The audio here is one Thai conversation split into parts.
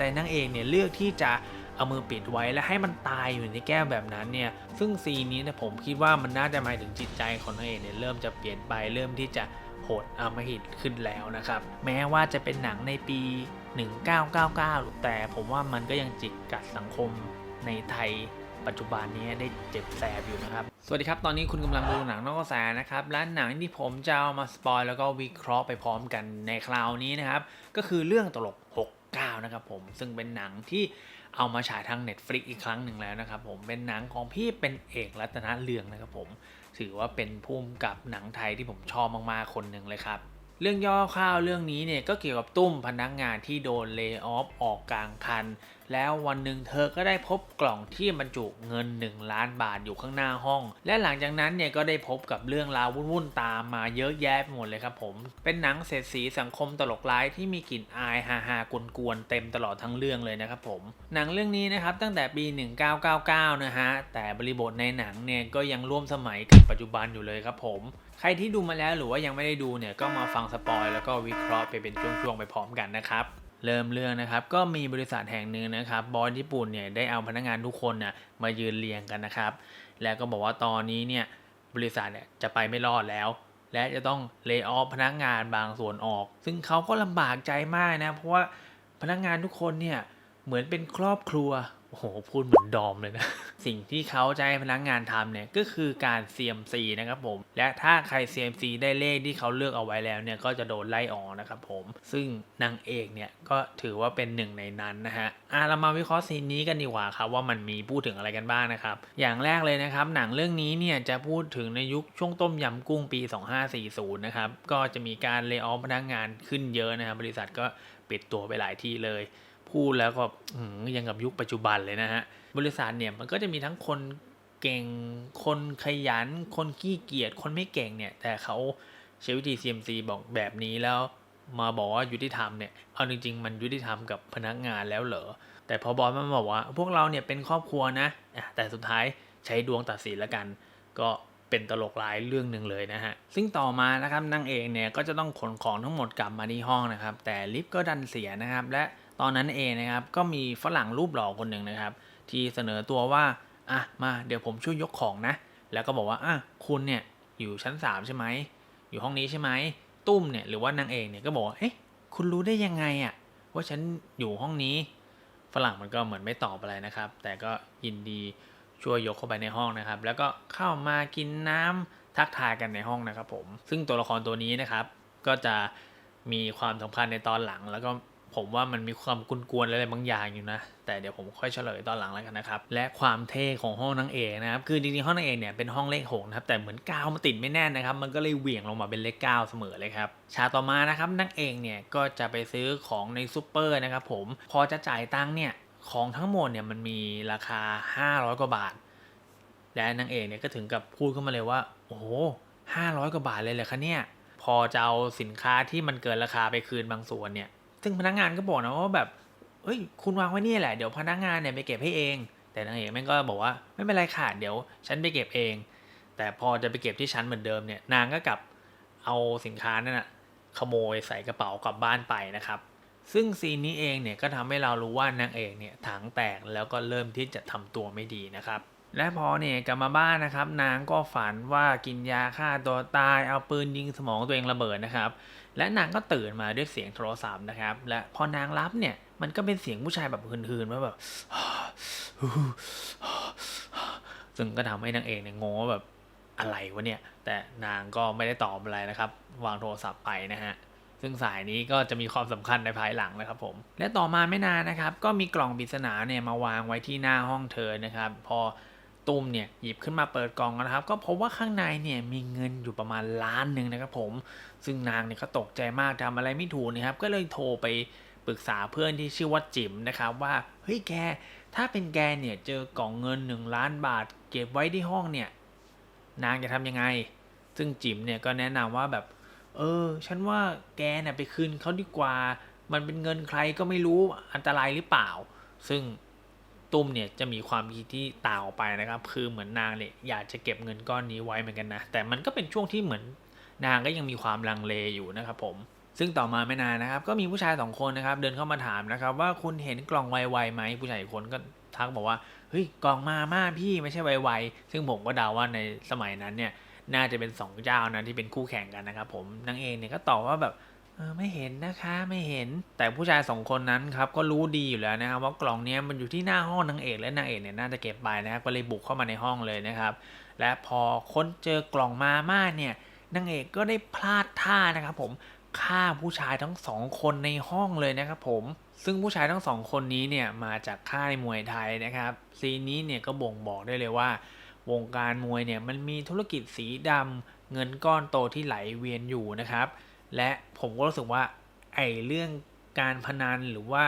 แต่นางเอกเนี่ยเลือกที่จะเอามือปิดไว้และให้มันตายอยู่ในแก้วแบบนั้นเนี่ย ซึ่งซีนนี้เนี่ยผมคิดว่ามันน่าจะหมายถึงจิตใจของนางเอกเนี่ยเริ่มจะเปลี่ยนไปเริ่มที่จะโหดอำมหิตขึ้นแล้วนะครับ แม้ว่าจะเป็นหนังในปี 1999 แต่ผมว่ามันก็ยังจิกกัดสังคมในไทยปัจจุบันนี้ได้เจ็บแสบอยู่นะครับ สวัสดีครับ ตอนนี้คุณกำลังดูหนังนอกกระแสนะครับ และหนังที่ผมจะเอามาสปอยแล้วก็วิเคราะห์ไปพร้อมกันในคราวนี้นะครับ ก็คือเรื่องตลก 69นะครับผม ซึ่งเป็นหนังที่เอามาฉายทาง Netflix อีกครั้งหนึ่งแล้วนะครับผม เป็นหนังของพี่เป็นเอกรัตนเลืองนะครับผม ถือว่าเป็นภูมิกับหนังไทยที่ผมชอบมากๆ คนหนึ่งเลยครับเรื่องย่อข้าวเรื่องนี้เนี่ยก็เกี่ยวกับตุ้มพนักงานที่โดนเล y o ออฟออกกลางคัน แล้ววันหนึ่งเธอก็ได้พบกล่องที่บรรจุเงิน 1 ล้านบาทอยู่ข้างหน้าห้อง และหลังจากนั้นเนี่ยก็ได้พบกับเรื่องราววุ่นๆตามมาเยอะแยะไปหมดเลยครับผม เป็นหนังเศรษฐีสังคมตลกร้ายที่มีกลิ่นอายฮาฮากวนๆเต็มตลอดทั้งเรื่องเลยนะครับผม หนังเรื่องนี้นะครับตั้งแต่ปี 1999 นะฮะ แต่บริบทในหนังเนี่ยก็ยังร่วมสมัยกับปัจจุบันอยู่เลยครับผม ใครที่ดูมาแล้วหรือว่ายังไม่ได้ดูเนี่ยก็มาฟังสปอยแล้วก็วิเคราะห์ไปเป็นช่วงๆไปพร้อมกันนะครับ เริ่มเรื่องนะครับ ก็มีบริษัทแห่งหนึ่งนะครับบอสญี่ปุ่นเนี่ยได้เอาพนักงานทุกคนน่ะมายืนเรียงกันนะครับ แล้วก็บอกว่าตอนนี้เนี่ยบริษัทเนี่ยจะไปไม่รอดแล้ว และจะต้องเลิกอ f พนักงานบางส่วนออก ซึ่งเขาก็ลำบากใจมากนะ เพราะว่าพนักงานทุกคนเนี่ยเหมือนเป็นครอบครัว โอ้โหพูดเหมือนดอมเลยนะ สิ่งที่เขาจะให้พนักงานทำเนี่ยก็คือการ CMC นะครับผม และถ้าใคร CMC ได้เลขที่เขาเลือกเอาไว้แล้วเนี่ยก็จะโดนไล่ออกนะครับผม ซึ่งนางเอกเนี่ยก็ถือว่าเป็นหนึ่งในนั้นนะฮะอะเรามาวิเคราะห์ซีนนี้กันดีกว่าครับว่ามันมีพูดถึงอะไรกันบ้างนะครับ อย่างแรกเลยนะครับ หนังเรื่องนี้เนี่ยจะพูดถึงในยุคช่วงต้มยำกุ้งปี 2540 นะครับ ก็จะมีการเล y o อ f พนักงานขึ้นเยอะนะครับบริษัทก็ปิดตัวไปหลายที่เลย พูดแล้วก็ยังกับยุคปัจจุบันเลยนะฮะ บริษัทเนี่ยมันก็จะมีทั้งคนเก่ง คนขยัน คนขี้เกียจ คนไม่เก่งเนี่ย แต่เขาใช้วิธี CMC บอกแบบนี้แล้วมาบอกว่ายุติธรรมเนี่ย เอาจริงๆ มันยุติธรรมกับพนักงานแล้วเหรอ แต่พอบอสมันบอกว่า พวกเราเนี่ยเป็นครอบครัวนะอะแต่สุดท้ายใช้ดวงตัดสินแล้วกัน ก็เป็นตลกร้ายเรื่องหนึ่งเลยนะฮะ ซึ่งต่อมานะครับนางเอกเนี่ยก็จะต้องขนของทั้งหมดกลับมาที่ห้องนะครับ แต่ลิฟต์ก็ดันเสียนะครับ และ ตอนนั้นเองนะครับก็มีฝรั่งรูปหล่อคนหนึ่งนะครับ ที่เสนอตัวว่าอะมาเดี๋ยวผมช่วยยกของนะ แล้วก็บอกว่าอะคุณเนี่ยอยู่ชั้นสามใช่ไหมอยู่ห้องนี้ใช่ไหมตุ้มเนี่ยหรือว่านางเอกเนี่ยก็บอกว่าเอ๊ะคุณรู้ได้ยังไงอะว่าฉันอยู่ห้องนี้ ฝรั่งมันก็เหมือนไม่ตอบอะไรนะครับ แต่ก็ยินดีช่วยยกเข้าไปในห้องนะครับ แล้วก็เข้ามากินน้ำทักทายกันในห้องนะครับผม ซึ่งตัวละครตัวนี้นะครับ ก็จะมีความสำคัญในตอนหลังแล้วก็ ผมว่ามันมีความกุนกวนอะไรบางอย่างอยู่นะ แต่เดี๋ยวผมค่อยเฉลยตอนหลังแล้วกันนะครับ และความเท่ของห้องนางเอกนะครับ คือจริงๆห้องนางเอกเนี่ยเป็นห้องเลขหกนะครับ แต่เหมือนกาวมันติดไม่แน่นนะครับ มันก็เลยเหวี่ยงลงมาเป็นเลขเก้าเสมอเลยครับ ฉากต่อมานะครับนางเอกเนี่ยก็จะไปซื้อของในซูเปอร์นะครับผม พอจะจ่ายตังค์เนี่ย ของทั้งหมดเนี่ยมันมีราคา 500 กว่าบาท และนางเอกเนี่ยก็ถึงกับพูดขึ้นมาเลยว่า โอ้โหห้าร้อยกว่าบาทเลยเหรอคะเนี่ย พอจะเอาสินค้าที่มันเกินราคาไปคืนบางส่วนเนี่ย ซึ่งพนักงานก็บอกนะว่าแบบเอ้ย คุณวางไว้นี่แหละ เดี๋ยวพนักงานเนี่ยไปเก็บให้เอง แต่นางเอกแม่งก็บอกว่าไม่เป็นไรค่ะเดี๋ยว ฉันไปเก็บเอง แต่พอจะไปเก็บที่ชั้นเหมือนเดิมเนี่ย นางก็กลับเอาสินค้านั่นนะขโมยใส่กระเป๋ากลับบ้านไปนะครับ ซึ่งซีนนี้เองเนี่ยก็ทำให้เรารู้ว่านางเอกเนี่ยถังแตกแล้วก็เริ่มที่จะทำตัวไม่ดีนะครับ และพอเนี่ยกลับมาบ้านนะครับ นางก็ฝันว่ากินยาฆ่าตัวตายเอาปืนยิงสมองตัวเองระเบิดนะครับ และนางก็ตื่นมาด้วยเสียงโทรศัพท์นะครับ และพอนางรับเนี่ยมันก็เป็นเสียงผู้ชายแบบหืนๆว่าแบบซึ่งก็ทำให้นางเอกเนี่ยงงว่าแบบอะไรวะเนี่ย แต่นางก็ไม่ได้ตอบอะไรนะครับ วางโทรศัพท์ไปนะฮะซึ่งสายนี้ก็จะมีความสำคัญในภายหลังนะครับผม และต่อมาไม่นานนะครับ ก็มีกล่องปริศนาเนี่ยมาวางไว้ที่หน้าห้องเธอนะครับ พอ ตุ้มเนี่ยหยิบขึ้นมาเปิดกล่องนะครับ ก็พบว่าข้างในเนี่ยมีเงินอยู่ประมาณล้านหนึ่งนะครับผม ซึ่งนางเนี่ยก็ตกใจมากทำอะไรไม่ถูกนะครับ ก็เลยโทรไปปรึกษาเพื่อนที่ชื่อว่าจิ๋มนะครับว่าเฮ้ยแกถ้าเป็นแกเนี่ยเจอกล่องเงินหนึ่งล้านบาท เก็บไว้ที่ห้องเนี่ย นางจะทำยังไง ซึ่งจิ๋มเนี่ยก็แนะนำว่าแบบ เออ ฉันว่าแกเนี่ยไปคืนเขาดีกว่า มันเป็นเงินใครก็ไม่รู้อันตรายหรือเปล่า ซึ่ง ตุ้มเนี่ยจะมีความคิดที่ต่างออกไปนะครับ คือเหมือนนางเนี่ยอยากจะเก็บเงินก้อนนี้ไว้เหมือนกันนะ แต่มันก็เป็นช่วงที่เหมือนนางก็ยังมีความลังเลอยู่นะครับผม ซึ่งต่อมาไม่นานนะครับ ก็มีผู้ชายสองคนนะครับ เดินเข้ามาถามนะครับ ว่าคุณเห็นกล่องไวๆไหมผู้ชายอีกคนก็ทักบอกว่าเฮ้ยกล่องมาม่าพี่ไม่ใช่ไวๆซึ่งผมก็เดาว่าในสมัยนั้นเนี่ยน่าจะเป็นสองเจ้านะที่เป็นคู่แข่งกันนะครับผมนางเอกเนี่ยก็ตอบว่าแบบ ออไม่เห็นนะคะไม่เห็น แต่ผู้ชายสองคนนั้นครับก็รู้ดีอยู่แล้วนะครับว่ากล่องนี้มันอยู่ที่หน้าห้องนางเอกและนางเอกเนี่ยน่าจะเก็บไปนะครับก็เลยบุกเข้ามาในห้องเลยนะครับ และพอค้นเจอกล่องมาม่าเนี่ยนางเอกก็ได้พลาดท่านะครับผมฆ่าผู้ชายทั้งสองคนในห้องเลยนะครับผม ซึ่งผู้ชายทั้งสองคนนี้เนี่ยมาจากค่ายมวยไทยนะครับซีนนี้เนี่ยก็บ่งบอกได้เลยว่า วงการมวยเนี่ยมันมีธุรกิจสีดำเงินก้อนโตที่ไหลเวียนอยู่นะครับ และผมก็รู้สึกว่าไอ้เรื่องการพนันหรือว่า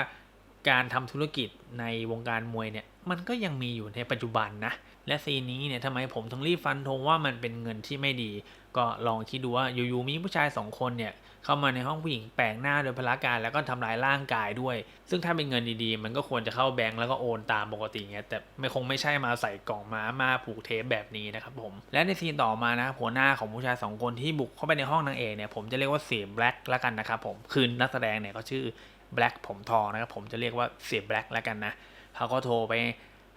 การทำธุรกิจในวงการมวยเนี่ย มันก็ยังมีอยู่ในปัจจุบันนะ และซีนนี้เนี่ยทำไมผมถึงรีบฟันธงว่ามันเป็นเงินที่ไม่ดี ก็ลองคิดดูว่าอยู่ๆมีผู้ชายสองคนเนี่ย เข้ามาในห้องผู้หญิงแปลกหน้าโดยพละการแล้วก็ทำลายร่างกายด้วย ซึ่งถ้าเป็นเงินดีๆ มันก็ควรจะเข้าแบงก์แล้วก็โอนตามปกติเงี้ยแต่ไม่คงไม่ใช่มาใส่กล่องม้ามาผูกเทปแบบนี้นะครับผม และในซีนต่อมานะครับหัวหน้าของผู้ชายสองคนที่บุกเข้าไปในห้องนางเอกเนี่ยผมจะเรียกว่าเสียแบล็กล้วกันนะครับผมคือนักแสดงเนี่ยเขาชื่อแบล็กผมทองนะครับผมจะเรียกว่าเสียแบล็กล้วกันนะเขาก็โทรไป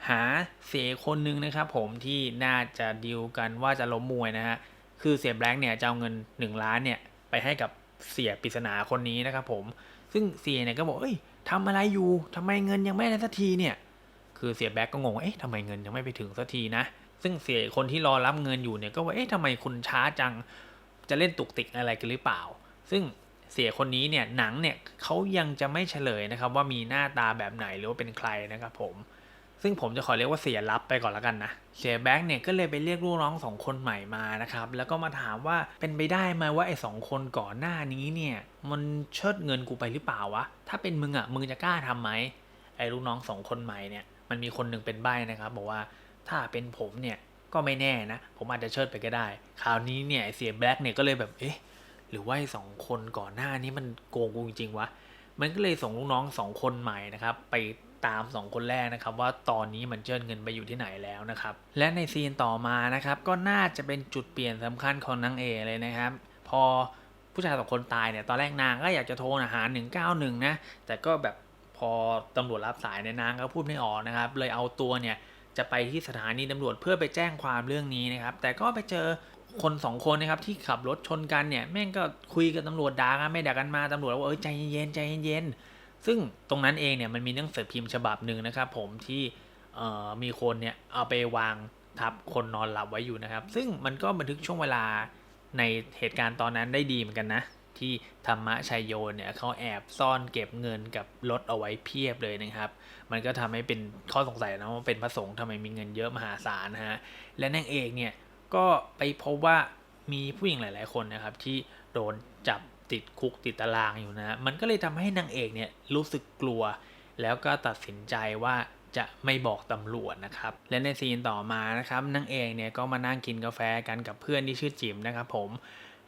หาเสียคนหนึ่งนะครับผมที่น่าจะดีลกันว่าจะล้มมวยนะฮะคือเสียแบล็กเนี่ยจะเอาเงิน 1 ล้านเนี่ยไปให้กับ เสียปริศนาคนนี้นะครับผมซึ่งเสียเนี่ยก็บอกเอ้ยทำอะไรอยู่ทำไมเงินยังไม่ได้สักทีเนี่ย คือเสียแบ็กก็งงเอ๊ะทำไมเงินยังไม่ไปถึงสักทีนะ ซึ่งเสียคนที่รอรับเงินอยู่เนี่ยก็ว่าเอ๊ะทำไมคุณช้าจังจะเล่นตุกติกอะไรกันหรือเปล่า ซึ่งเสียคนนี้เนี่ยหนังเนี่ยเขายังจะไม่เฉลยนะครับว่ามีหน้าตาแบบไหนหรือว่าเป็นใครนะครับผม ซึ่งผมจะขอเรียกว่าเสียรับไปก่อนแล้วกันนะ เสียแบงค์เนี่ยก็เลยไปเรียกลูกน้องสองคนใหม่มานะครับ แล้วก็มาถามว่าเป็นไปได้ไหมว่าไอ้สองคนก่อนหน้านี้เนี่ย มันเชิดเงินกูไปหรือเปล่าวะ ถ้าเป็นมึงอะ่ะมึงจะกล้าทำไหมไอ้ลูกน้องสองคนใหม่เนี่ยมันมีคนหนึ่งเป็นใบ้นะครับ บอกว่าถ้าเป็นผมเนี่ยก็ไม่แน่นะ ผมอาจจะเชิดไปก็ได้ คราวนี้เนี่ยเสียแบล็กเนี่ยก็เลยแบบเอ๊ะหรือว่าไอ้สองคนก่อนหน้านี้มันโกงกูจริงๆวะมันก็เลยส่งลูกน้องสองคนใหม่นะครับ ไป ตามสองคนแรกนะครับ ว่าตอนนี้มันเจิ้นเงินไปอยู่ที่ไหนแล้วนะครับ และในซีนต่อมานะครับก็น่าจะเป็นจุดเปลี่ยนสำคัญของนางเอเลยนะครับ พอผู้ชายสองคนตายเนี่ยตอนแรกนางก็อยากจะโทรหา191นะแต่ก็แบบพอตำรวจรับสายในนางก็พูดไม่ออกนะครับ เลยเอาตัวเนี่ยจะไปที่สถานีตำรวจเพื่อไปแจ้งความเรื่องนี้นะครับ แต่ก็ไปเจอคนสองคนนะครับที่ขับรถชนกันเนี่ยแม่งก็คุยกับตำรวจด่ากันไม่ด่ากันมาตำรวจว่าเออใจเย็นใจเย็น ซึ่งตรงนั้นเองเนี่ยมันมีหนังสือพิมพ์ฉบับหนึ่งนะครับ ผมที่มีคนเนี่ยเอาไปวางทับคนนอนหลับไว้อยู่นะครับ ซึ่งมันก็บันทึกช่วงเวลาในเหตุการณ์ตอนนั้นได้ดีเหมือนกันนะ ที่ธรรมะชัยโยเนี่ยเขาแอบซ่อนเก็บเงินกับรถเอาไว้เพียบเลยนะครับ มันก็ทำให้เป็นข้อสงสัยนะว่าเป็นพระสงฆ์ทำไมมีเงินเยอะมหาศาลนะฮะและนางเอกเนี่ยก็ไปพบว่ามีผู้หญิงหลาย ๆ คนนะครับที่โดนจับ ติดคุกติดตารางอยู่นะฮะมันก็เลยทำให้นางเอกเนี่ยรู้สึกกลัว แล้วก็ตัดสินใจว่าจะไม่บอกตำรวจนะครับ และในซีนต่อมานะครับนางเอกเนี่ยก็มานั่งกินกาแฟกันกับเพื่อนที่ชื่อจิมนะครับผม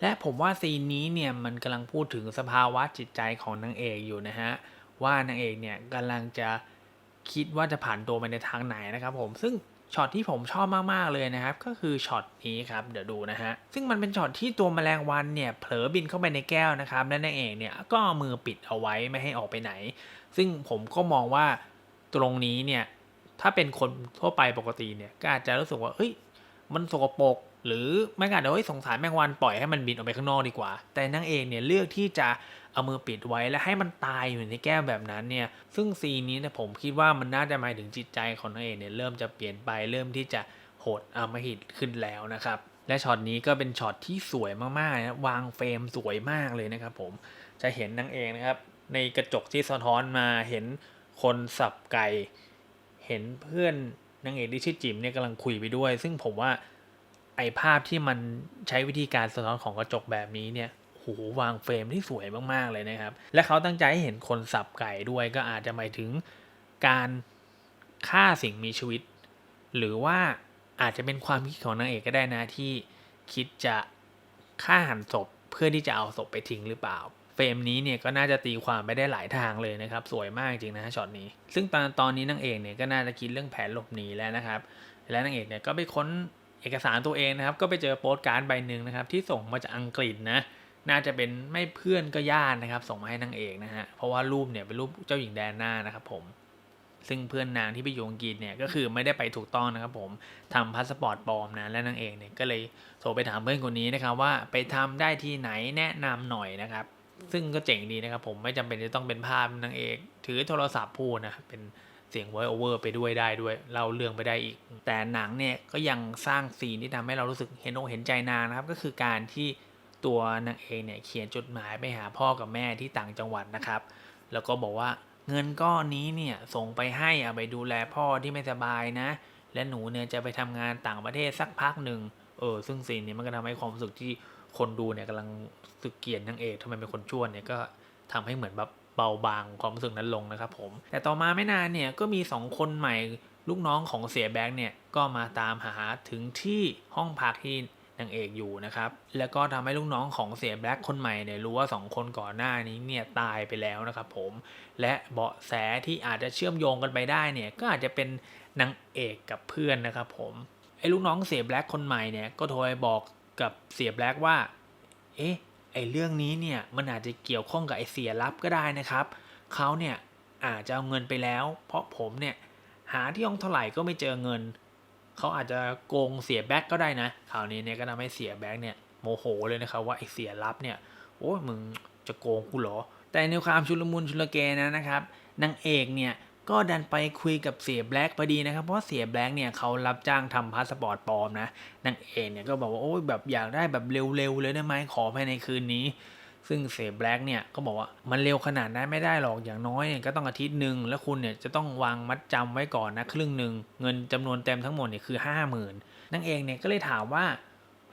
และผมว่าซีนนี้เนี่ยมันกำลังพูดถึงสภาวะจิตใจของนางเอกอยู่นะฮะว่านางเอกเนี่ยกำลังจะคิดว่าจะผ่านตัวไปในทางไหนนะครับผมซึ่ง ช็อตที่ผมชอบมากๆเลยนะครับ ก็คือช็อตนี้ครับเดี๋ยวดูนะฮะซึ่งมันเป็นช็อตที่ตัวแมลงวันเนี่ยเผลอบินเข้าไปในแก้วนะครับและนางเอกเนี่ยก็เอามือปิดเอาไว้ไม่ให้ออกไปไหน ซึ่งผมก็มองว่าตรงนี้เนี่ยถ้าเป็นคนทั่วไปปกติเนี่ยก็อาจจะรู้สึกว่าเอ้ยมันสกปรกหรือไม่ก็อาจจะเฮ้ยสงสารแมงวันปล่อยให้มันบินออกไปข้างนอกดีกว่า แต่นางเอกเนี่ยเลือกที่จะ เอามือปิดไว้และให้มันตายอยู่ในแก้วแบบนั้นเนี่ย ซึ่งซีนนี้เนี่ยผมคิดว่ามันน่าจะหมายถึงจิตใจของนางเอกเนี่ยเริ่มจะเปลี่ยนไปเริ่มที่จะโหดอำมหิตขึ้นแล้วนะครับและช็อตนี้ก็เป็นช็อตที่สวยมากๆนะวางเฟรมสวยมากเลยนะครับผมจะเห็นนางเอกนะครับในกระจกที่สะท้อนมาเห็นคนสับไก่ เห็นเพื่อนนางเอกที่ชื่อจิมเนี่ยกำลังคุยไปด้วย ซึ่งผมว่าไอภาพที่มันใช้วิธีการสะท้อนของกระจกแบบนี้เนี่ย หวางเฟรมที่สวยมากๆเลยนะครับ และเขาตั้งใจให้เห็นคนสับไก่ด้วยก็อาจจะหมายถึงการฆ่าสิ่งมีชีวิต หรือว่าอาจจะเป็นความคิดของนางเอกก็ได้นะที่คิดจะฆ่าหันศพเพื่อที่จะเอาศพไปทิ้งหรือเปล่าเฟรมนี้เนี่ยก็น่าจะตีความไปได้หลายทางเลยนะครับ สวยมากจริงนะฮะช็อตนี้ ซึ่งตอนตอนนี้นางเอกเนี่ยก็น่าจะคิดเรื่องแผนหลบหนีแล้วนะครับ และนางเอกเนี่ยก็ไปค้นเอกสารตัวเองนะครับ ก็ไปเจอโปสการ์ดใบหนึ่งนะครับ ที่ส่งมาจากอังกฤษนะ น่าจะเป็นไม่เพื่อนก็ญาตินะครับ ส่งมาให้นางเอกนะฮะเพราะว่ารูปเนี่ยเป็นรูปเจ้าหญิงแดนน่านะครับผมซึ่งเพื่อนนางที่ไปอยู่อังกฤษเนี่ยก็คือไม่ได้ไปถูกต้องนะครับผมทำพาสปอร์ตปลอมนะและนางเอกเนี่ยก็เลยโทรไปถามเพื่อนคนนี้นะครับว่าไปทำได้ที่ไหนแนะนำหน่อยนะครับ ซึ่งก็เจ๋งดีนะครับผมไม่จำเป็นจะต้องเป็นภาพนางเอก ถือโทรศัพท์พูดนะเป็นเสียง voice over ไปด้วยได้ด้วยเล่าเรื่องไปได้อีก แต่หนังเนี่ยก็ยังสร้างซีนที่ทำให้เรารู้สึกเห็นอกเห็นใจนางนะครับก็คือการที่ ตัวนางเอกเนี่ยเขียนจดหมายไปหาพ่อกับแม่ที่ต่างจังหวัดนะครับ แล้วก็บอกว่าเงินก้อนนี้เนี่ยส่งไปให้เอาไปดูแลพ่อที่ไม่สบายนะ และหนูเนี่ยจะไปทำงานต่างประเทศสักพักหนึ่งเออซึ่งซีนนี้มันก็ทำให้ความรู้สึกที่คนดูเนี่ยกำลังสึกเกลียดนางเอกทำไมเป็นคนชั่วเนี่ยก็ทำให้เหมือนแบบเบาบางความรู้สึกนั้นลงนะครับผม แต่ต่อมาไม่นานเนี่ยก็มีสองคนใหม่ลูกน้องของเสียแบงค์เนี่ยก็มาตามหาถึงที่ห้องพักที่ นางเอกอยู่นะครับ แล้วก็ทำให้ลูกน้องของเสียแบล็กคนใหม่เนี่ยรู้ว่าสองคนก่อนหน้านี้เนี่ยตายไปแล้วนะครับผม และเบาะแสที่อาจจะเชื่อมโยงกันไปได้เนี่ยก็อาจจะเป็นนางเอกกับเพื่อนนะครับผม ไอ้ลูกน้องเสียแบล็กคนใหม่เนี่ยก็โทรไปบอกกับเสียแบล็กว่า เอ๊ะ ไอ้เรื่องนี้เนี่ยมันอาจจะเกี่ยวข้องกับไอ้เสียรับก็ได้นะครับ เขาเนี่ยอาจจะเอาเงินไปแล้ว เพราะผมเนี่ยหาที่ห้องเท่าไหร่ก็ไม่เจอเงิน เขาอาจจะโกงเสียแบ็กก็ได้นะข่าวนี้เนี่ยก็ทำให้เสียแบ็กเนี่ยโมโหเลยนะครับว่าไอ้เสียรับเนี่ยโอ้ยมึงจะโกงกูเหรอ แต่ในความชุลมุนชุลเกนะนะครับนางเอกเนี่ยก็ดันไปคุยกับเสียแบล็กพอดีนะครับ เพราะเสียแบล็กเนี่ยเขารับจ้างทำพาสปอร์ตปลอมนะนางเอกเนี่ยก็บอกว่าโอ้ยแบบอยากได้แบบเร็วๆเลยได้ไหมขอภายในคืนนี้ ซึ่งเสียแบล็กเนี่ยก็บอกว่ามันเร็วขนาดนั้นไม่ได้หรอกอย่างน้อยเนี่ยก็ต้องอาทิตย์หนึ่งแล้วคุณเนี่ยจะต้องวางมัดจำไว้ก่อนนะครึ่งหนึ่งเงินจำนวนเต็มทั้งหมดเนี่ยคือห้าหมื่นนางเอกเนี่ยก็เลยถามว่า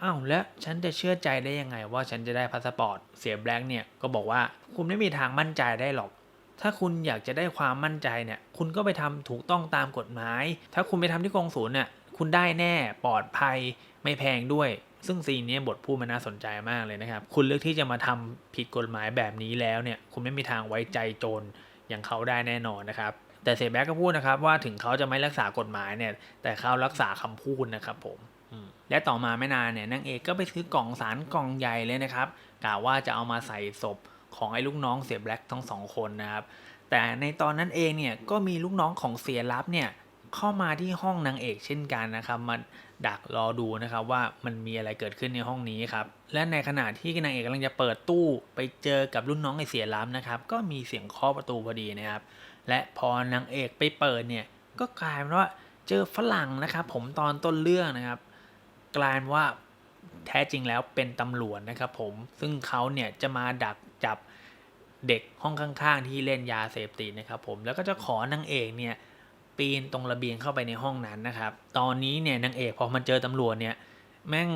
อ้าวแล้วฉันจะเชื่อใจได้ยังไงว่าฉันจะได้พาสปอร์ตเสียแบล็กเนี่ยก็บอกว่าคุณไม่มีทางมั่นใจได้หรอก ถ้าคุณอยากจะได้ความมั่นใจเนี่ยคุณก็ไปทำถูกต้องตามกฎหมาย ถ้าคุณไปทำที่กองศูนย์เนี่ยคุณได้แน่ปลอดภัยไม่แพงด้วย ซึ่งซีนนี้บทพูดมันน่าสนใจมากเลยนะครับ คุณเลือกที่จะมาทำผิดกฎหมายแบบนี้แล้วเนี่ย คุณไม่มีทางไว้ใจโจรอย่างเขาได้แน่นอนนะครับ แต่เซแบ็กก็พูดนะครับว่าถึงเขาจะไม่รักษากฎหมายเนี่ย แต่เขารักษาคำพูดนะครับผมและต่อมาไม่นานเนี่ยนางเอกก็ไปซื้อกล่องสารกล่องใหญ่เลยนะครับกะว่าจะเอามาใส่ศพของไอ้ลูกน้องเสียแบล็กทั้งสองคนนะครับ แต่ในตอนนั้นเองเนี่ยก็มีลูกน้องของเสียรับเนี่ยเข้ามาที่ห้องนางเอกเช่นกันนะครับ มา ดักรอดูนะครับว่ามันมีอะไรเกิดขึ้นในห้องนี้ครับและในขณะที่นางเอกกำลังจะเปิดตู้ไปเจอกับรุ่นน้องไอเสียรับนะครับก็มีเสียงเคาะประตูพอดีนะครับและพอนางเอกไปเปิดเนี่ยก็กลายเป็นว่าเจอฝรั่งนะครับผมตอนต้นเรื่องนะครับ กลายเป็นว่าแท้จริงแล้วเป็นตำรวจนะครับผมซึ่งเขาเนี่ยจะมาดักจับเด็กห้องข้างๆ ที่เล่นยาเสพติดนะครับผมแล้วก็จะขอนางเอกเนี่ย ปีนตรงระเบียงเข้าไปในห้องนั้นนะครับ ตอนนี้เนี่ยนางเอกพอมันเจอตำรวจเนี่ยแม่ง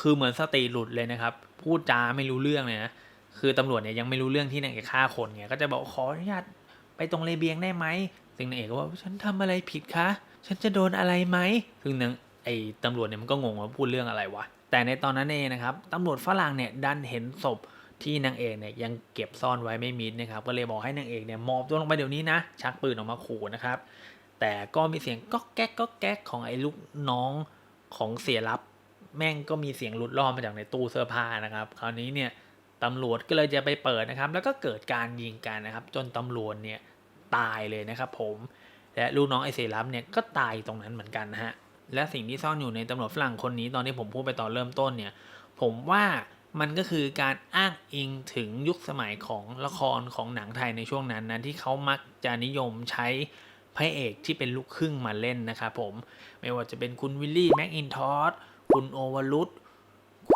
คือเหมือนสติหลุดเลยนะครับ พูดจาไม่รู้เรื่องเลยนะคือตำรวจเนี่ยยังไม่รู้เรื่องที่นางเอกฆ่าคนไงก็จะบอกขออนุญาตไปตรงระเบียงได้ไหมซึ่งนางเอกก็ว่าฉันทำอะไรผิดคะฉันจะโดนอะไรไหมซึ่งนางไอ้ตำรวจเนี่ยมันก็งงว่าพูดเรื่องอะไรวะแต่ในตอนนั้นเองนะครับตำรวจฝรั่งเนี่ยดันเห็นศพที่นางเอกเนี่ยยังเก็บซ่อนไว้ไม่มิดนะครับก็เลยบอกให้นางเอกเนี่ยมอบตัวลงไปเดี๋ยวนี้นะชักปืนออกมาขู่นะครับ แต่ก็มีเสียงก๊อกแก๊กก๊อกแก๊กของไอ้ลูกน้องของเสียรับแม่งก็มีเสียงหลุดล่อมาจากในตู้เสื้อผ้านะครับ คราวนี้เนี่ยตำรวจก็เลยจะไปเปิดนะครับ แล้วก็เกิดการยิงกันนะครับ จนตำรวจเนี่ยตายเลยนะครับผม และลูกน้องไอเซรับเนี่ยก็ตายตรงนั้นเหมือนกันนะฮะ และสิ่งที่ซ่อนอยู่ในตำรวจฝรั่งคนนี้ตอนที่ผมพูดไปตอนเริ่มต้นเนี่ย ผมว่ามันก็คือการอ้างอิงถึงยุคสมัยของละครของหนังไทยในช่วงนั้นนะที่เขามักจะนิยมใช้ ระเอกที่เป็นลูกครึ่งมาเล่นนะครับผม ไม่ว่าจะเป็นคุณวิลลี่แม็กอินทอสคุณโอวารุต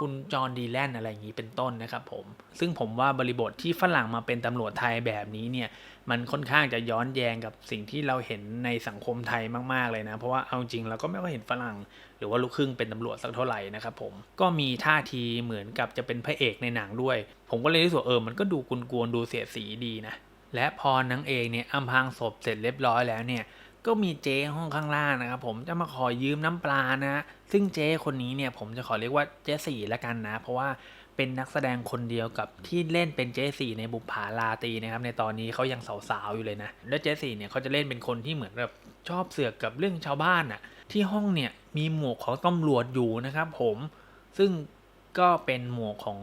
คุณจอห์นดีแลนอะไรอย่างนี้เป็นต้นนะครับผม ซึ่งผมว่าบริบทที่ฝรั่งมาเป็นตำรวจไทยแบบนี้เนี่ย มันค่อนข้างจะย้อนแยงกับสิ่งที่เราเห็นในสังคมไทยมากๆเลยนะ เพราะว่าเอาจริงเราก็ไม่ค่อยเห็นฝรั่ง หรือว่าลูกครึ่งเป็นตำรวจสักเท่าไหร่นะครับผม ก็มีท่าทีเหมือนกับจะเป็นพระเอกในหนังด้วย ผมก็เลยรู้สึกเออ มันก็ดูกุนกวนดูเสียสีดีนะ และพอนางเอกเนี่ยอำพรางศพเสร็จเรียบร้อยแล้วเนี่ยก็มีเจ๊ห้องข้างล่างนะครับผมจะมาขอยืมน้ำปลานะ ซึ่งเจ๊คนนี้เนี่ยผมจะขอเรียกว่าเจ๊สี่ละกันนะ เพราะว่าเป็นนักแสดงคนเดียวกับที่เล่นเป็นเจ๊สี่ในบุปผาลาตีนะครับ ในตอนนี้เขายังสาวๆอยู่เลยนะ แล้วเจ๊สี่เนี่ยเขาจะเล่นเป็นคนที่เหมือนแบบชอบเสือกกับเรื่องชาวบ้านอะที่ห้องเนี่ยมีหมวกของตำรวจอยู่นะครับผม ซึ่งก็เป็นหมวกของ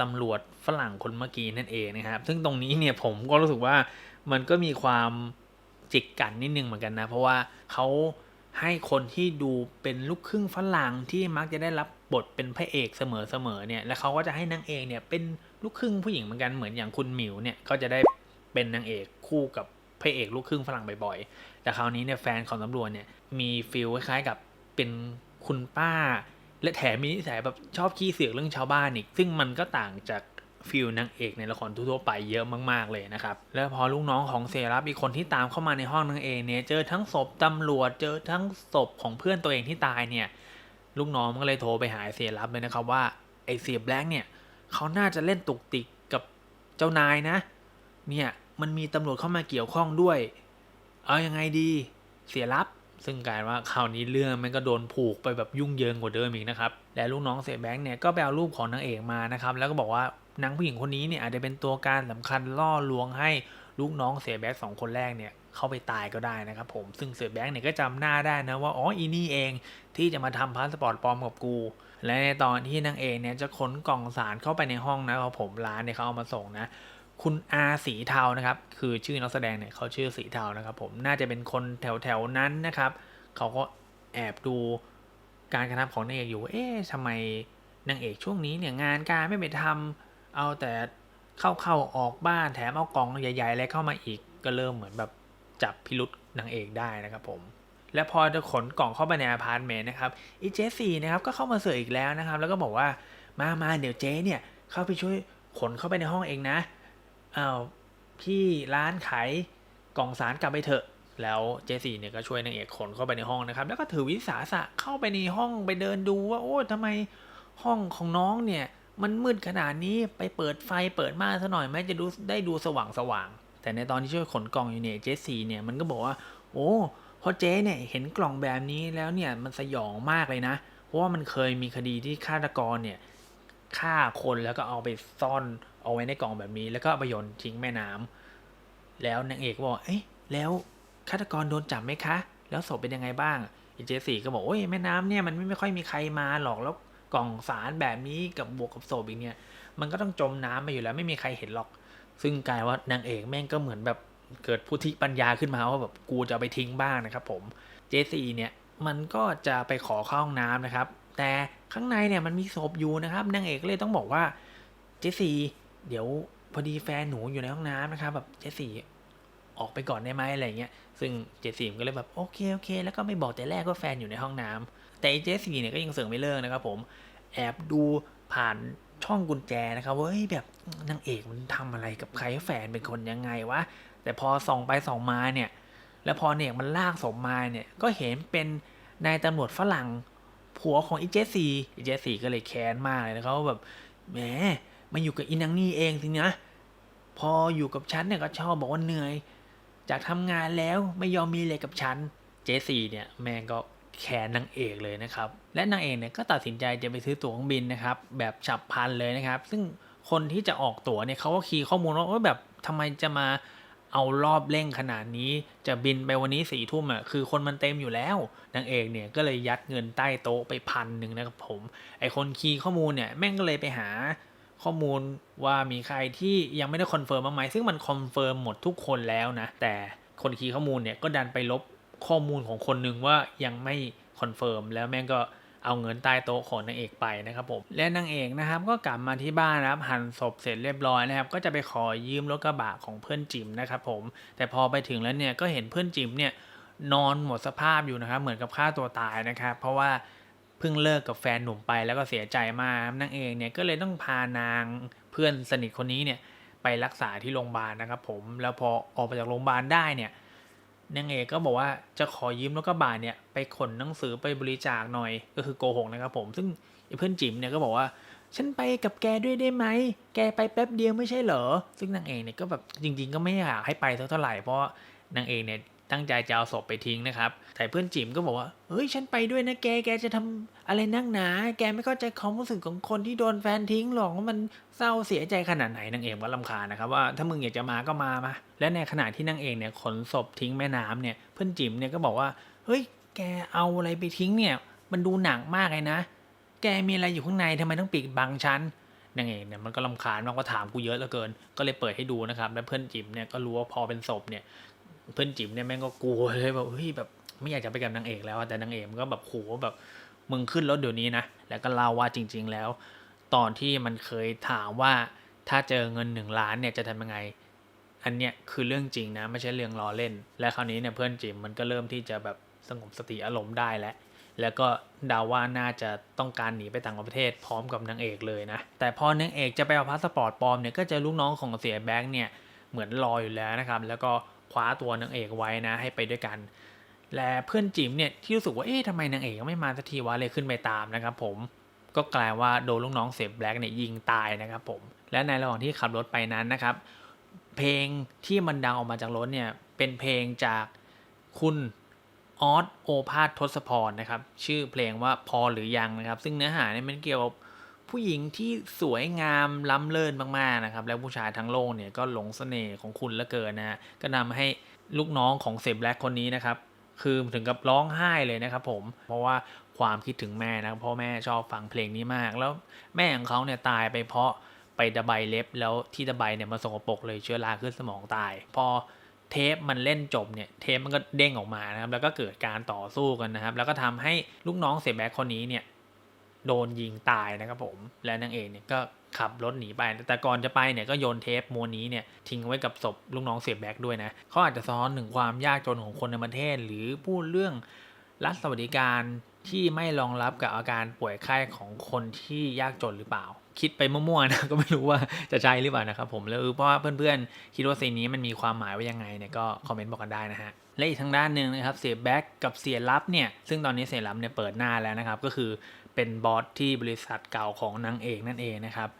ตำรวจฝรั่งคนเมื่อกี้นั่นเองนะครับ ซึ่งตรงนี้เนี่ยผมก็รู้สึกว่ามันก็มีความจิกกันนิดนึงเหมือนกันนะ เพราะว่าเขาให้คนที่ดูเป็นลูกครึ่งฝรั่งที่มักจะได้รับบทเป็นพระเอกเสมอๆเนี่ยแล้วเขาก็จะให้นางเอกเนี่ยเป็นลูกครึ่งผู้หญิงเหมือนกันเหมือนอย่างคุณหมิวเนี่ยก็จะได้เป็นนางเอกคู่กับพระเอกลูกครึ่งฝรั่งบ่อยๆแต่คราวนี้เนี่ยแฟนของตำรวจเนี่ยมีฟีลคล้ายๆกับเป็นคุณป้า และแถมมีนิสัยแบบชอบขี้เสือกเรื่องชาวบ้านอีก ซึ่งมันก็ต่างจากฟิลนางเอกในละครทั่วๆไปเยอะมากๆเลยนะครับ แล้วพอลูกน้องของเซรับอีกคนที่ตามเข้ามาในห้องนางเอกเนี่ยเจอทั้งศพตำรวจเจอทั้งศพของเพื่อนตัวเองที่ตายเนี่ย ลูกน้องก็เลยโทรไปหาเสียรับเลยนะครับว่าไอเสียแบล็กเนี่ยเขาน่าจะเล่นตุกติกกับเจ้านายนะ เนี่ยมันมีตำรวจเข้ามาเกี่ยวข้องด้วย เอายังไงดี เสียรับ ซึ่งกลายว่าคราวนี้เรื่องมันก็โดนผูกไปแบบยุ่งเยิงกว่าเดิมอีกนะครับและลูกน้องเสียแบงค์เนี่ยก็ไปเอารูปของนางเอกมานะครับแล้วก็บอกว่านางผู้หญิงคนนี้เนี่ยอาจจะเป็นตัวการสำคัญล่อลวงให้ลูกน้องเสียแบงค์สองคนแรกเนี่ยเข้าไปตายก็ได้นะครับผมซึ่งเสียแบงค์เนี่ยก็จำหน้าได้นะว่าอ๋ออีนี่เองที่จะมาทำพาสปอร์ตปลอมกับกู และในตอนที่นางเอกเนี่ยจะขนกล่องสารเข้าไปในห้องนะครับผมร้านเนี่ยเขาเอามาส่งนะ คุณอาสีเทานะครับ คือชื่อนักแสดงเนี่ยเขาชื่อสีเทานะครับ ผมน่าจะเป็นคนแถวแถวๆนั้นนะครับ เขาก็แอบดูการกระทำของนางเอกอยู่ เอ๊ะทำไมนางเอกช่วงนี้เนี่ยงานการไม่ไปทำเอาแต่เข้าเข้าออกบ้านแถมเอากล่องใหญ่ๆอะไรเข้ามาอีกก็เริ่มเหมือนแบบจับพิรุษนางเอกได้นะครับผม และพอจะขนกล่องเข้าไปในอพาร์ตเมนต์นะครับอีเจสี่นะครับก็เข้ามาเสิร์ฟอีกแล้วนะครับ แล้วก็บอกว่ามามาเดี๋ยวเจ๊เนี่ยเข้าไปช่วยขนเข้าไปในห้องเองนะ อ้าวพี่ร้านขายกล่องสารกลับไปเถอะ แล้วเจสี่เนี่ยก็ช่วยนางเอกขนเข้าไปในห้องนะครับ แล้วก็ถือวิสาสะเข้าไปในห้องไปเดินดูว่า โอ้ทำไมห้องของน้องเนี่ย มันมืดขนาดนี้ไปเปิดไฟเปิดม่านซะหน่อยไหมจะดูได้ดูสว่างสว่างแต่ในตอนที่ช่วยขนกล่องอยู่เนี่ยเจสี่เนี่ยมันก็บอกว่า โอ้พอเจ๊เนี่ยเห็นกล่องแบบนี้แล้วเนี่ยมันสยองมากเลยนะ เพราะว่ามันเคยมีคดีที่ฆาตกรเนี่ย ฆ่าคนแล้วก็เอาไปซ่อนเอาไว้ในกล่องแบบนี้ แล้วก็ไปโยนทิ้งแม่น้ำแล้วนางเอกก็บอกเอ๊ะแล้วฆาตกรโดนจับไหมคะ แล้วศพเป็นยังไงบ้างอีเจสี่ก็บอกโอ้ยแม่น้ำเนี่ยมันไม่ไม่ค่อยมีใครมาหรอกแล้วกล่องสารแบบนี้กับบวกกับศพอีกเนี่ย มันก็ต้องจมน้ำไปอยู่แล้วไม่มีใครเห็นหรอก ซึ่งกลายว่านางเอกแม่งก็เหมือนแบบเกิดพุทธิปัญญาขึ้นมาว่าแบบกูจะไปทิ้งบ้างนะครับผมเจสี่เนี่ยมันก็จะไปขอเข้าห้องน้ำนะครับ แต่ข้างในเนี่ยมันมีศพอยู่นะครับนางเอกเลยต้องบอกว่าเจสี่เดี๋ยวพอดีแฟนหนูอยู่ในห้องน้ำนะครับแบบเจสี่ออกไปก่อนได้ไหมอะไรเงี้ย ซึ่งเจสี่ก็เลยแบบโอเคโอเค แล้วก็ไม่บอกแต่แรกว่าแฟนอยู่ในห้องน้ำแต่อ้เจสี่เนี่ยก็ยังเสือกไม่เลิกนะครับผม แอบดูผ่านช่องกุญแจนะครับว่าเฮ้ยแบบนางเอกมันทำอะไรกับใครแฟนเป็นคนยังไงวะ แต่พอส่องไปส่องมาเนี่ย แล้วพอเนี่ยมันลากศพมาเนี่ย ก็เห็นเป็นนายตำรวจฝรั่ง ผัวของอีเจสีอีเจสีก็เลยแค้นมากเลยนะเขาแบบแหมมาอยู่กับอีนางนี่เองสินะพออยู่กับฉันเนี่ยก็ชอบบอกว่าเหนื่อย จากทำงานแล้วไม่ยอมมีเลยกับฉันเจสีเนี่ยแม่งก็แค้นนางเอกเลยนะครับ และนางเอกเนี่ยก็ตัดสินใจจะไปซื้อตั๋วเครื่องบินนะครับ แบบฉับพลันเลยนะครับ ซึ่งคนที่จะออกตั๋วเนี่ยเขาก็คีย์ข้อมูลว่าแบบทำไมจะมา เอารอบเร่งขนาดนี้จะบินไปวันนี้สี่ทุ่มอะคือคนมันเต็มอยู่แล้วนางเอกเนี่ยก็เลยยัดเงินใต้โต๊ะไปพันหนึ่งนะครับผมไอคนคีย์ข้อมูลเนี่ยแม่งก็เลยไปหาข้อมูลว่ามีใครที่ยังไม่ได้คอนเฟิร์มบ้างไหมซึ่งมันคอนเฟิร์มหมดทุกคนแล้วนะ แต่คนคีย์ข้อมูลเนี่ยก็ดันไปลบข้อมูลของคนหนึ่งว่ายังไม่คอนเฟิร์มแล้วแม่งก็ เอาเงินใต้โต๊ะของนางเอกไปนะครับผมและนางเอกนะครับก็กลับมาที่บ้านนะครับหั่นศพเสร็จเรียบร้อยนะครับ ก็จะไปขอยืมรถกระบะของเพื่อนจิมนะครับผมแต่พอไปถึงแล้วเนี่ยก็เห็นเพื่อนจิมเนี่ยนอนหมดสภาพอยู่นะครับเหมือนกับฆ่าตัวตายนะครับ เพราะว่าเพิ่งเลิกกับแฟนหนุ่มไปแล้วก็เสียใจมากนางเอกเนี่ยก็เลยต้องพานางเพื่อนสนิทคนนี้เนี่ยไปรักษาที่โรงพยาบาลนะครับผมแล้วพอออกมาจากโรงพยาบาลได้เนี่ย นางเอกก็บอกว่าจะขอยืมรถกระบะเนี่ยไปขนหนังสือไปบริจาคหน่อยก็คือโกหกนะครับผมซึ่งเพื่อนจิ๋มเนี่ยก็บอกว่าฉันไปกับแกด้วยได้ไหม แกไปแป๊บเดียวไม่ใช่เหรอ ซึ่งนางเอกเนี่ยก็แบบจริง ๆ ก็ไม่อยากให้ไปเท่าไหร่เพราะนางเอกเนี่ย ตั้งใจจะเอาศพไปทิ้งนะครับ แต่เพื่อนจิ๋มก็บอกว่า เฮ้ย ฉันไปด้วยนะแก แกจะทำอะไรนักหนา แกไม่เข้าใจความรู้สึกของคนที่โดนแฟนทิ้งหรอกว่ามันเศร้าเสียใจขนาดไหนนางเอกก็ลำคาญนะครับว่าถ้ามึงอยากจะมาก็มามา และในขณะที่นางเอกเนี่ยขนศพทิ้งแม่น้ำเนี่ย เพื่อนจิ๋มเนี่ยก็บอกว่า เฮ้ย แกเอาอะไรไปทิ้งเนี่ย มันดูหนักมากเลยนะ แกมีอะไรอยู่ข้างในทำไมต้องปิดบังฉันนางเอกเนี่ยมันก็ลำคาญมากว่าถามกูเยอะเหลือเกิน ก็เลยเปิดให้ดูนะครับ แล้วเพื่อนจิ๋มเนี่ยก็รู้ว่าพอเป็นศพเนี่ย เพื่อนจิ๋มเนี่ยแม่งก็กลัวเลยแบบเฮ้ยแบบไม่อยากจะไปกับนางเอกแล้วแต่นางเอกมันก็แบบโหแบบมึงขึ้นรถเดี๋ยวนี้นะแล้วก็เล่าว่าจริง ๆ แล้ว ตอนที่มันเคยถามว่าถ้าเจอเงินหนึ่งล้านเนี่ยจะทำยังไง อันเนี้ยคือเรื่องจริงนะไม่ใช่เรื่องล้อเล่น และคราวนี้เนี่ยเพื่อนจิ๋มมันก็เริ่มที่จะแบบสงบสติอารมณ์ได้แล้วแล้วก็ดาว่าน่าจะต้องการหนีไปต่างประเทศพร้อมกับนางเอกเลยนะ แต่พอนางเอกจะไปเอาพาสปอร์ตปลอมเนี่ยก็จอลูกน้องของเสียแบงค์เนี่ยเหมือนรออยู่แล้วนะครับ แล้วก็ คว้าตัวนางเอกไว้นะ ให้ไปด้วยกัน และเพื่อนจิ๋มเนี่ยที่รู้สึกว่าเอ๊ะทำไมนางเอกยังไม่มาสักทีวะเลยขึ้นไปตามนะครับผมก็กลายว่าโดนลูกน้องเสียแบล็กเนี่ยยิงตายนะครับผมและในระหว่างที่ขับรถไปนั้นนะครับ เพลงที่มันดังออกมาจากรถเนี่ยเป็นเพลงจากคุณออสโอภาสทศพรนะครับชื่อเพลงว่าพอหรือยังนะครับ ซึ่งเนื้อหาเนี่ยมันเกี่ยวกับ ผู้หญิงที่สวยงามล้ำเลิศมากๆนะครับ แล้วผู้ชายทั้งโลกเนี่ยก็หลงเสน่ห์ของคุณเหลือเกินนะฮะก็นำให้ลูกน้องของเซบแบล็กคนนี้นะครับ คือถึงกับร้องไห้เลยนะครับผมเพราะว่าความคิดถึงแม่นะเพราะแม่ชอบฟังเพลงนี้มาก แล้วแม่ของเขาเนี่ยตายไปเพราะไปตะไบเล็บ แล้วที่ตะไบเนี่ยมาสกปรกเลยเชื้อราขึ้นสมองตาย พอเทปมันเล่นจบเนี่ยเทปมันก็เด้งออกมานะครับแล้วก็เกิดการต่อสู้กันนะครับ แล้วก็ทำให้ลูกน้องเสียแบ็คคนนี้เนี่ย โดนยิงตายนะครับผม และนางเอกเนี่ยก็ขับรถหนีไป แต่ก่อนจะไปเนี่ยก็โยนเทปม้วนนี้เนี่ยทิ้งไว้กับศพลูกน้องเสียแบ็กด้วยนะเขาอาจจะซ้อนถึงความยากจนของคนในประเทศ หรือพูดเรื่องรัฐสวัสดิการที่ไม่รองรับกับอาการป่วยไข้ของคนที่ยากจนหรือเปล่า คิดไปมั่วๆนะก็ไม่รู้ว่าจะใช่หรือเปล่านะครับผมแล้วเพราะว่าเพื่อนๆคิดว่าซีนนี้มันมีความหมายว่ายังไงเนี่ยก็คอมเมนต์บอกกันได้นะฮะและอีกทางด้านหนึ่งนะครับเสียแบ็กกับเสียรับเนี่ยซึ่งตอนนี้เสียรับเนี่ยเปิดหน้าแล้วนะครับก็คือ เป็นบอสที่บริษัทเก่าของนางเอกนั่นเองนะครับ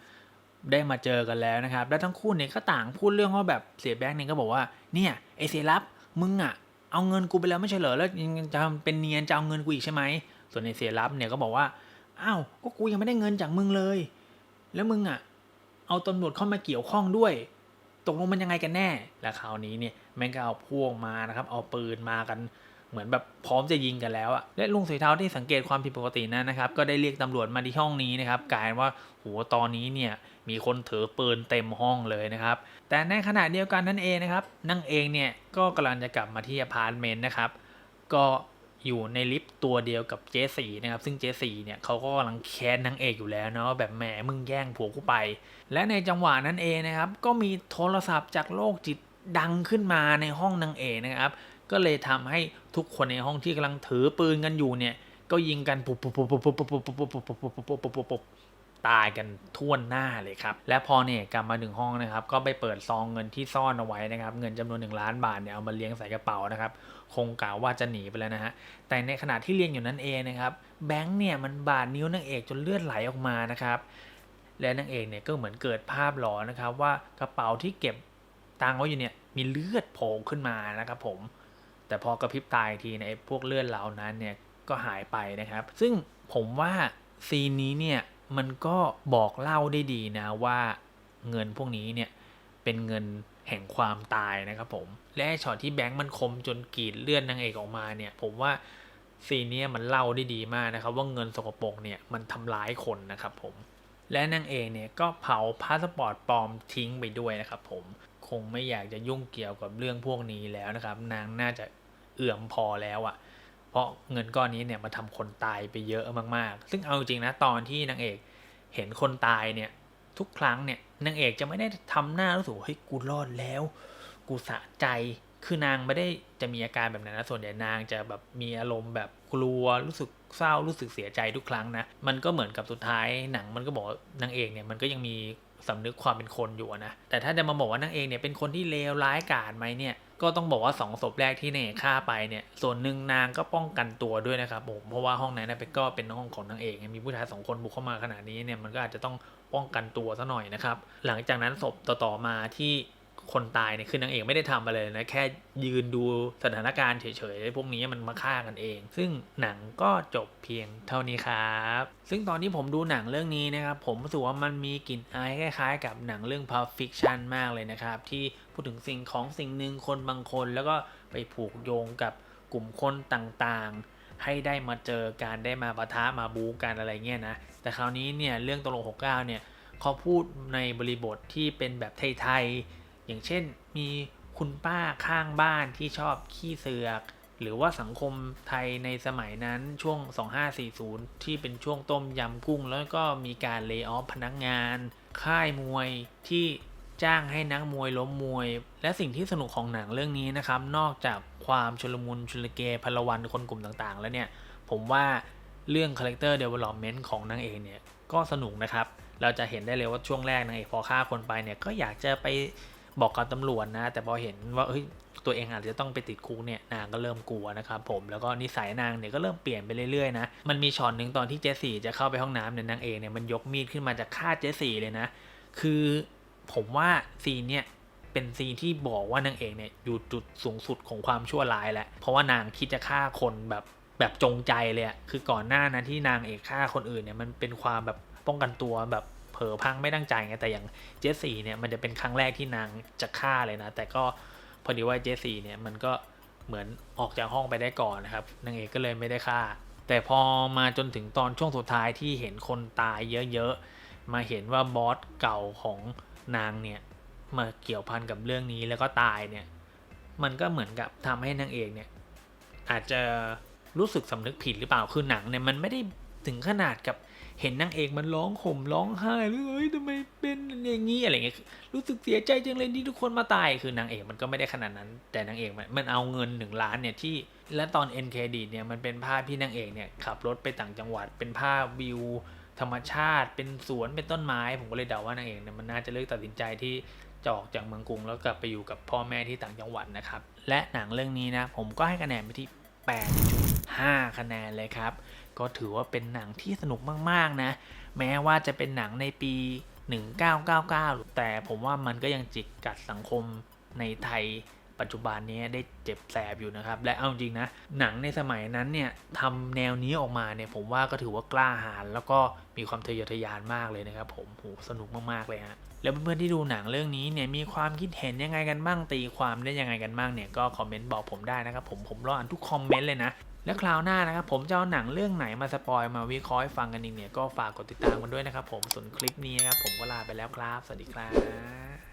ได้มาเจอกันแล้วนะครับ แล้วทั้งคู่เนี่ยก็ต่างพูดเรื่องว่าแบบเสียแบงค์เนี่ยก็บอกว่าเนี่ยไอเสียรับมึงอะเอาเงินกูไปแล้วไม่ใช่เหรอแล้วยังจะทำเป็นเนียนจะเอาเงินกูอีกใช่ไหมส่วนไอเสียรับเนี่ยก็บอกว่าอ้าวก็กูยังไม่ได้เงินจากมึงเลย แล้วมึงอะเอาตำรวจเข้ามาเกี่ยวข้องด้วยตกลงมันยังไงกันแน่ และคราวนี้เนี่ยแม่งก็เอาพวกมานะครับ เอาปืนมากัน เหมือนแบบพร้อมจะยิงกันแล้วอะและลุงสีเท้าที่สังเกตความผิดปกตินั้นนะครับ ก็ได้เรียกตำรวจมาที่ห้องนี้นะครับกลายว่าโหตอนนี้เนี่ยมีคนถือปืนเต็มห้องเลยนะครับ แต่ในขณะเดียวกันนั่นเองนะครับนางเองเนี่ยก็กำลังจะกลับมาที่อพาร์ตเมนต์นะครับ ก็อยู่ในลิฟต์ตัวเดียวกับเจสีนะครับ ซึ่งเจสีเนี่ยเขาก็กำลังแค้นนางเอกอยู่แล้วเนาะแบบแหมมึงแย่งผัวกูไป และในจังหวะนั้นเองนะครับ ก็มีโทรศัพท์จากโลกจิตดังขึ้นมาในห้องนางเอกนะครับ ก็เลยทำให้ทุกคนในห้องที่กำลังถือปืนกันอยู่เนี่ย ก็ยิงกันปุ๊บปุ๊บปุ๊บปุ๊บปุ๊บปุ๊บปุ๊บปุ๊บปุ๊บปุ๊บปุ๊บปุ๊บปุ๊บปุ๊บตายกันท่วหน้าเลยครับ และพอเนี่ยกลับมาถึงห้องนะครับ ก็ไปเปิดซองเงินที่ซ่อนเอาไว้นะครับ เงินจำนวนหนึ่งล้านบาทเนี่ยเอามาเลี้ยงใส่กระเป๋านะครับ คงกล่าวว่าจะหนีไปแล้วนะฮะ แต่ในขณะที่เรียนอยู่นั่นเองนะครับ แบงค์เนี่ยมันบาดนิ้วนางเอกจนเลือดไหลออกมานะครับ และนางเอกเนี่ยก็เหมือนเกิดภาพหลอนนะครับว่ากระเป๋าที่เก็บตังค์ไว้อยู่เนี่ยมีเลือดโผล่ขึ้นมานะครับผม แต่พอกระพริบตาอีกทีในพวกเลือดเหล่านั้นเนี่ยก็หายไปนะครับ ซึ่งผมว่าซีนนี้เนี่ยมันก็บอกเล่าได้ดีนะว่าเงินพวกนี้เนี่ยเป็นเงินแห่งความตายนะครับผม และช็อตที่แบงค์มันคมจนกรีดเลือดนางเอกออกมาเนี่ย ผมว่าซีนเนี้ยมันเล่าได้ดีมากนะครับ ว่าเงินสกปรกเนี่ยมันทำร้ายคนนะครับผม และนางเอกเนี่ยก็เผาพาสปอร์ตปลอมทิ้งไปด้วยนะครับผม คงไม่อยากจะยุ่งเกี่ยวกับเรื่องพวกนี้แล้วนะครับ นางน่าจะ เอื่อมพอแล้วอะ่ะ เพราะเงินก้อนนี้เนี่ยมาทำคนตายไปเยอะมากๆ ซึ่งเอาจริงนะตอนที่นางเอกเห็นคนตายเนี่ยทุกครั้งเนี่ยนางเอกจะไม่ได้ทำหน้ารู้สึกว่าเฮ้ยกูรอดแล้ว กูสะใจคือนางไม่ได้จะมีอาการแบบนั้นนะส่วนใหญ่นางจะแบบมีอารมณ์แบบกลัวรู้สึกเศร้ารู้สึกเสียใจทุกครั้งนะมันก็เหมือนกับสุดท้ายหนังมันก็บอกนางเอกเนี่ยมันก็ยังมีสำนึกความเป็นคนอยู่นะแต่ถ้าจะมาบอกว่านางเอกเนี่ยเป็นคนที่เลวร้ายกาจไหมเนี่ย ก็ต้องบอกว่าสองศพแรกที่เอกฆ่าไปเนี่ย ส่วนหนึ่งนางก็ป้องกันตัวด้วยนะครับผมเพราะว่าห้องนั้นนะเป็นก็เป็นห้องของนางเอกมีผู้ชายสองคนบุกเข้ามาขนาดนี้เนี่ยมันก็อาจจะต้องป้องกันตัวซะหน่อยนะครับ หลังจากนั้นศพต่อๆมาที่ คนตายเนี่ยคือนางเอกไม่ได้ทำอะไรเลยนะแค่ยืนดูสถานการณ์เฉยๆไอ้พวกนี้มันมาฆ่ากันเอง ซึ่งหนังก็จบเพียงเท่านี้ครับ ซึ่งตอนที่ผมดูหนังเรื่องนี้นะครับ ผมรู้สึกว่ามันมีกลิ่นอายคล้ายๆ กับหนังเรื่อง Pulp Fiction มากเลยนะครับ ที่พูดถึงสิ่งของสิ่งหนึ่งคนบางคน แล้วก็ไปผูกโยงกับกลุ่มคนต่างๆให้ได้มาเจอการได้มาปะทะมาบูกันอะไรเงี้ยนะ แต่คราวนี้เนี่ยเรื่องตลก69เนี่ยเขาพูดในบริบทที่เป็นแบบไทยๆ อย่างเช่นมีคุณป้าข้างบ้านที่ชอบขี้เสือก หรือว่าสังคมไทยในสมัยนั้นช่วง 2540 ที่เป็นช่วงต้มยำกุ้ง แล้วก็มีการเล y o อ f พนักงาน ค่ายมวยที่จ้างให้นักมวยล้มมวย และสิ่งที่สนุกของหนังเรื่องนี้นะครับ นอกจากความชุลมุนชุลเกพลวันคนกลุ่มต่างๆ แล้วเนี่ย ผมว่าเรื่อง Character Development ของนางเอกเนี่ย ก็สนุกนะครับ เราจะเห็นได้เลยว่าช่วงแรกนางเอกพอฆ่าคนไปเนี่ย ก็อยากจะไป บอกกับตำรวจนะ แต่พอเห็นว่าเฮ้ยตัวเองอาจจะต้องไปติดคุกเนี่ยนางก็เริ่มกลัวนะครับผมแล้วก็นิสัยนางเนี่ยก็เริ่มเปลี่ยนไปเรื่อยๆนะมันมีช็อตหนึ่งตอนที่เจสี่จะเข้าไปห้องน้ำเนี่ยนางเอกเนี่ยมันยกมีดขึ้นมาจะฆ่าเจสี่เลยนะ คือผมว่าซีนเนี่ยเป็นซีนที่บอกว่านางเอกเนี่ยอยู่จุดสูงสุดของความชั่วร้ายแหละเพราะว่านางคิดจะฆ่าคนแบบแบบจงใจเลยอะคือก่อนหน้านั้นที่นางเอกฆ่าคนอื่นเนี่ยมันเป็นความแบบป้องกันตัวแบบ ลอพังไม่ตั้งใจไงแต่อย่างเจสซี่เนี่ยมันจะเป็นครั้งแรกที่นางจะฆ่าเลยนะ แต่ก็พอดีว่าเจสซี่เนี่ยมันก็เหมือนออกจากห้องไปได้ก่อนนะครับนางเอกก็เลยไม่ได้ฆ่า แต่พอมาจนถึงตอนช่วงสุดท้ายที่เห็นคนตายเยอะๆมาเห็นว่าบอสเก่าของนางเนี่ยมาเกี่ยวพันกับเรื่องนี้แล้วก็ตายเนี่ยมันก็เหมือนกับทำให้นางเอกเนี่ยอาจจะรู้สึกสำนึกผิดหรือเปล่าคือหนังเนี่ยมันไม่ได้ถึงขนาดกับ เห็นนางเอกมันร้องห่มร้องไห้หรือเอ้ยทำไมเป็นอย่างนี้อะไรเงี้ยรู้สึกเสียใจจังเลยที่ทุกคนมาตายคือนางเอกมันก็ไม่ได้ขนาดนั้น แต่นางเอกมันมันเอาเงินหนึ่งล้านเนี่ยที่และตอนเอ็นเครดิตเนี่ยมันเป็นภาพที่นางเอกเนี่ยขับรถไปต่างจังหวัดเป็นภาพวิว ธรรมชาติ เป็นสวนเป็นต้นไม้ ผมก็เลยเดาว่านางเอกเนี่ยมันน่าจะเลือกตัดสินใจที่จะออกจากเมืองกรุงแล้วกลับไปอยู่กับพ่อแม่ที่ต่างจังหวัดนะครับและหนังเรื่องนี้นะผมก็ให้คะแนนไปที่8.5 คะแนนเลยครับ ก็ถือว่าเป็นหนังที่สนุกมากๆนะ แม้ว่าจะเป็นหนังในปี 1999 แต่ผมว่ามันก็ยังจิกกัดสังคมในไทยปัจจุบันนี้ได้เจ็บแสบอยู่นะครับ และเอาจริงนะ หนังในสมัยนั้นเนี่ยทำแนวนี้ออกมาเนี่ยผมว่าก็ถือว่ากล้าหาญแล้วก็มีความทะเยอทะยานมากเลยนะครับ ผมโหสนุกมากๆเลยฮะแล้วเพื่อนๆที่ดูหนังเรื่องนี้เนี่ยมีความคิดเห็นยังไงกันบ้างตีความได้ยังไงกันบ้างเนี่ยก็คอมเมนต์บอกผมได้นะครับผมผมรออ่านทุกคอมเมนต์เลยนะ แล้วคราวหน้านะครับผมจะเอาหนังเรื่องไหนมาสปอยมาวิเคราะห์ฟังกันอีกเนี่ยก็ฝากกดติดตามกันด้วยนะครับผมส่วนคลิปนี้นะครับผมก็ลาไปแล้วครับ สวัสดีครับ